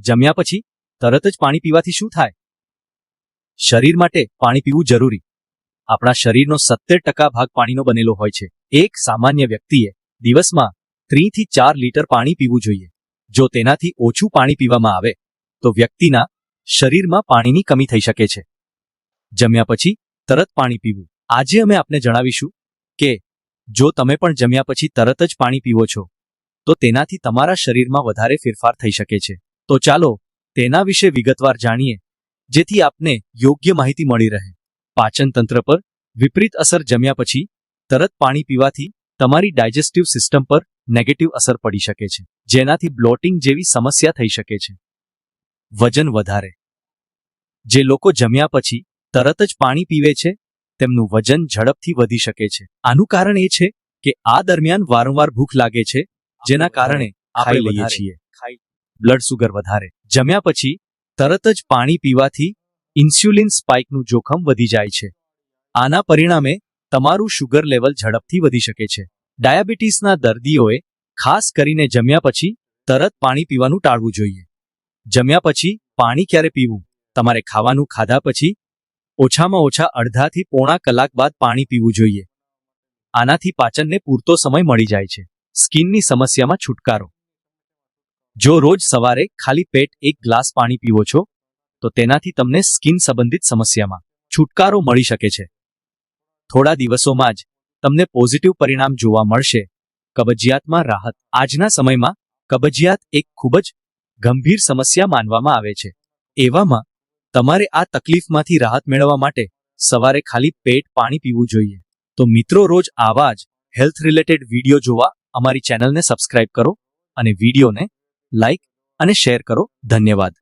જમ્યા પછી તરત જ પાણી પીવાથી શું થાય? શરીર માટે પાણી પીવું જરૂરી. આપણા શરીરનો સત્તર ટકા ભાગ પાણીનો બનેલો હોય છે. એક સામાન્ય વ્યક્તિએ દિવસમાં ત્રીથી ચાર લીટર પાણી પીવું જોઈએ. જો તેનાથી ઓછું પાણી પીવામાં આવે, તો વ્યક્તિના શરીરમાં પાણીની કમી થઈ શકે છે. જમ્યા પછી તરત પાણી પીવું. આજે અમે આપને જણાવીશું કે જો તમે પણ જમ્યા પછી તરત જ પાણી પીવો છો, તો તેનાથી તમારા શરીરમાં વધારે ફેરફાર થઈ શકે છે. તો ચાલો તેના વિશે વિગતવાર જાણીએ જેથી આપને યોગ્ય માહિતી મળી રહે. પાચન તંત્ર પર વિપરીત અસર જમ્યા પછી તરત પાણી પીવાથી તમારી ડાયજેસ્ટિવ સિસ્ટમ પર નેગેટિવ અસર પડી શકે છે જેનાથી બ્લોટિંગ જેવી સમસ્યા થઈ શકે છે. વજન વધારે. જે લોકો જમ્યા પછી તરત જ પાણી પીવે છે તેમનું વજન ઝડપથી વધી શકે છે. આનું કારણ એ છે કે આ દરમિયાન વારંવાર ભૂખ લાગે છે જેના કારણે આપણે લઈએ છીએ. બ્લડ સુગર વધારે. જમ્યા પછી તરત જ પાણી પીવાથી ઇન્સ્યુલિન સ્પાઇકનું જોખમ વધી જાય છે. આના પરિણામે તમારું શુગર લેવલ ઝડપથી વધી શકે છે. ડાયાબિટીસના દર્દીઓએ ખાસ કરીને જમ્યા પછી તરત પાણી પીવાનું ટાળવું જોઈએ. જમ્યા પછી પાણી ક્યારે પીવું? તમારે ખાવાનું ખાધા પછી ઓછામાં ઓછા અડધાથી પોણા કલાક બાદ પાણી પીવું જોઈએ. આનાથી પાચનને પૂરતો સમય મળી જાય છે. સ્કિનની સમસ્યામાં છુટકારો. જો રોજ સવારે ખાલી પેટ એક ગ્લાસ પાણી પીવો છો, તો તેનાથી તમને સ્કિન સંબંધિત સમસ્યામાં છુટકારો મળી શકે છે. થોડા દિવસોમાં જ તમને પોઝિટિવ પરિણામ જોવા મળશે. કબજિયાતમાં રાહત. આજના સમયમાં કબજિયાત એક ખૂબ જ ગંભીર સમસ્યા માનવામાં આવે છે. એવામાં તમારે આ તકલીફમાંથી રાહત મેળવવા માટે સવારે ખાલી પેટ પાણી પીવું જોઈએ. તો મિત્રો, રોજ આવા જ હેલ્થ રિલેટેડ વીડિયો જોવા અમારી ચેનલને સબસ્ક્રાઇબ કરો અને વિડીયોને લાઇક અને શેર કરો. ધન્યવાદ.